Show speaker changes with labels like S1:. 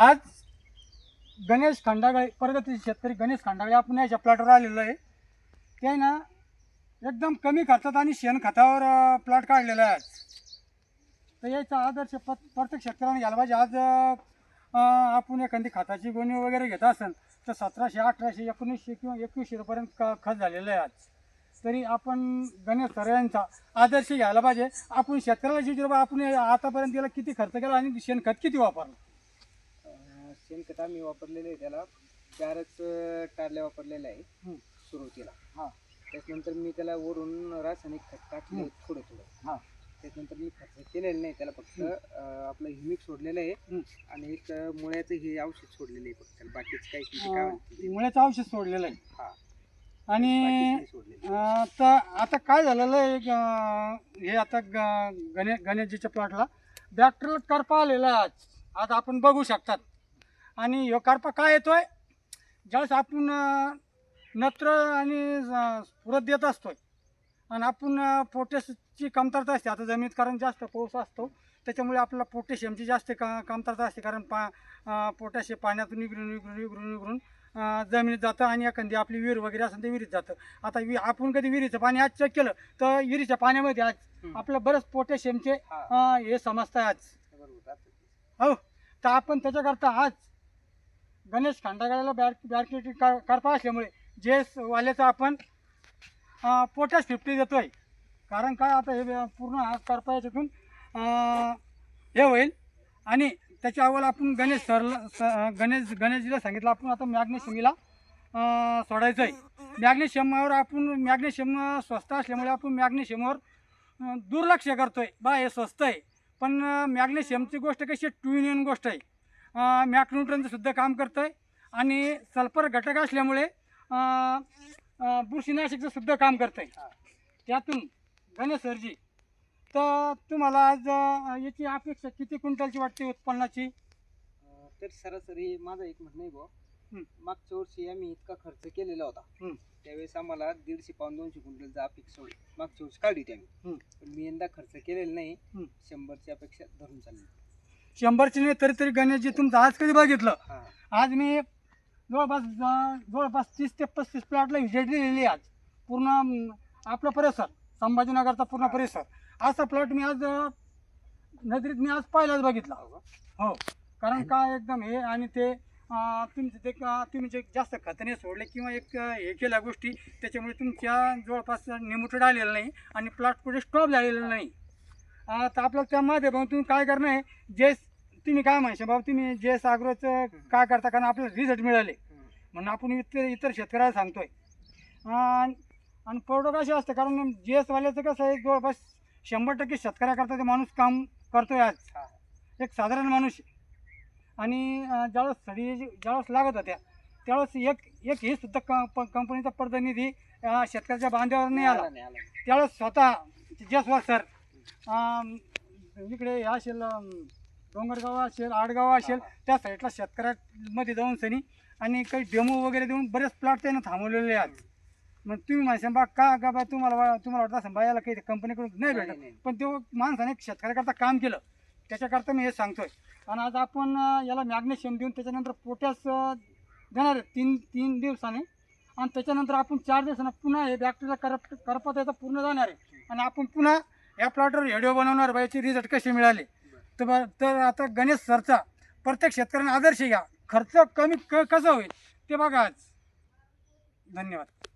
S1: आज गणेश खंडागळे प्रगती शेतकरी गणेश खंडागळे आपण याच्या प्लॉटवर आलेलो आहे. ते ना एकदम कमी खर्चात आणि शेणखतावर प्लॉट काढलेला आहे आज. तर याचा आदर्श प प्रत्येक शेतकऱ्याने घ्यायला पाहिजे. आज आपण एखादी खताची गोणी वगैरे घेत असेल तर सतराशे अठराशे एकोणीसशे किंवा एकवीसशे रुपयापर्यंत क खत झालेला आहे आज. तरी आपण गणेश सर यांचा आदर्श घ्यायला पाहिजे. आपण शेतकऱ्याला जे आपण आतापर्यंत गेला किती खर्च केला आणि शेणखत किती वापरलं?
S2: शेणखत आम्ही वापरलेले आहे त्याला चारच अं, टारल्या वापरलेल्या आहे. सुरुवातीला.
S1: हां.
S2: त्याच्यानंतर मी त्याला वरून रासायनिक खत टाकले. थोडं थोडं.
S1: हां.
S2: त्याच्यानंतर मी खर्च केलेलं नाही त्याला फक्त अं, आपलं हिमिक सोडलेलं आहे. आणि एक अं, मुळ्याचं हे औषध सोडलेलं आहे फक्त. त्याला बाकीच काही काय ते.
S1: मुळ्याचं औषध सोडलेलं आहे.
S2: हा.
S1: आणि
S2: बाकीच नाही सोडलेलं
S1: अं, तर आता काय झालेलं आहे हे आता ग- गणे गणेशजीच्या प्लॉटला. डॉक्टरला करपा आलेला आहे आज आज आपण बघू शकतात. आणि ह्यो करपा काय येतोय? ज्यावेळेस आपण नत्र आणि पुरत देत असतोय आणि आपण पोटॅशची कमतरता असते. आता जमिनीत कारण जास्त पाऊस असतो त्याच्यामुळे आपल्याला पोटॅशियमची जास्त क कमतरता असते. कारण पा पोटॅशियम पाण्यातून निघरून निघरून निघरून निघरून जमिनीत जातं आणि एखादी आपली विहीर वगैरे असेल ते विहिरीत जातं. आता वि आपण कधी विहिरीचं पाणी आज चेक केलं तर विहिरीच्या पाण्यामध्ये आज. आपलं बरंच पोटॅशियमचे
S2: हा.
S1: समजतं आज. हो. तर आपण त्याच्याकरता आज गणेश खांडागळ्याला बॅर बॅरकेटी कर करपा असल्यामुळे जे वाल्याचं आपण अं, पोटॅश फिफ्टी आहे कारण काय आता हे पूर्ण हा करपा याच्यातून हे होईल. आणि त्याच्या अगोदर आपण गणेश सरला स- गणेश गणेशजीला सांगितलं आपण आता मॅग्नेशियमीला सोडायचं आहे मॅग्नेशियमवर आपण मॅग्नेशियम स्वस्त असल्यामुळे आपण मॅग्नेशियमवर दुर्लक्ष करतो आहे बा हे स्वस्त आहे. पण मॅग्नेशियमची गोष्ट कशी टू इन गोष्ट आहे. मॅक्न्यूट्रनचं सुद्धा काम करतं आहे आणि सल्फर घटक असल्यामुळे बुरशीनाशकचं सुद्धा काम करतं आहे. त्यातून गणेश सरजी तर तुम्हाला आज याची अपेक्षा किती क्विंटलची वाटते उत्पन्नाची
S2: तर सरासरी माझं एक म्हणणं आहे. बुवा मागच्या वर्षी आम्ही इतका खर्च केलेला होता. त्यावेळेस आम्हाला दीडशे पाऊन दोनशे क्विंटलचा अपेक्षा होती मागच्या वर्षी काढली होती आम्ही. पण मी यंदा खर्च केलेला नाही. शंभरची अपेक्षा धरून चालली
S1: शंभरची नाही तरी तरी गणेशजी तुमचं आज कधी बघितलं? आज मी जवळपास जवळपास तीस ते पस्तीस प्लॉटला व्हिजिट दिलेली आज. पूर्ण आपला परिसर संभाजीनगरचा पूर्ण परिसर. असा प्लॉट मी आज नजरेत मी आज पहिलाच बघितला.
S2: हो का?
S1: हो. कारण काय एकदम हे आणि ते तुमचे ते तुम्ही जे जास्त खतने सोडले किंवा एक हे केल्या गोष्टी त्याच्यामुळे तुमच्या जवळपास निमुटड आलेलं नाही आणि प्लॉट पुढे स्टॉप झालेलं नाही. तर आपल्याला त्या माध्यमातून तुम्ही काय करणं आहे जे तुम्ही काय म्हणशा बाबा तुम्ही जे सागरोचं काय करता कारण आपल्याला रिझल्ट मिळाले. म्हणून आपण इतर इतर शेतकऱ्याला सांगतोय आणि प्रोडक्ट असे असतं कारण जी एसवाल्याचं कसं आहे जवळपास शंभर टक्के शेतकऱ्याकरता ते माणूस काम करतोय आज. एक साधारण माणूस. आणि ज्यावेळेस सडी ज्यावेळेस लागत होत्या त्यावेळेस एक एक हे सुद्धा क कंपनीचा प्रतिनिधी शेतकऱ्याच्या बांध्यावर नाही आला. त्यावेळेस स्वतः जसवाल सर इकडे हे असेल डोंगरगाव असेल आडगाव असेल त्या साईडला शेतकऱ्यामध्ये जाऊन सनी आणि काही डेमो वगैरे देऊन बरेच प्लॉट त्यानं थांबवलेले आहेत. मग तुम्ही म्हणशा बा का का बा तुम्हाला तुम्हाला वाटत असेल बा याला काही कंपनीकडून नाही भेटत. पण तो माणसाने शेतकऱ्याकरता काम केलं. त्याच्याकरता मी हे सांगतोय. आणि आज आपण याला मॅग्नेशियम देऊन त्याच्यानंतर पोटॅश देणार आहे तीन तीन दिवसाने. आणि त्याच्यानंतर आपण चार दिवसानं पुन्हा हे बॅक्टेरिया करप करपत याचा पूर्ण जाणार आहे. आणि आपण पुन्हा या प्लॉटवर व्हिडिओ बनवणार बायची रिझल्ट कशी मिळाली? तर ब तर आता गणेश सरचा प्रत्येक शेतकऱ्यांना आदर्श घ्या. खर्च कमी क कसं होईल? ते बघा आज. धन्यवाद.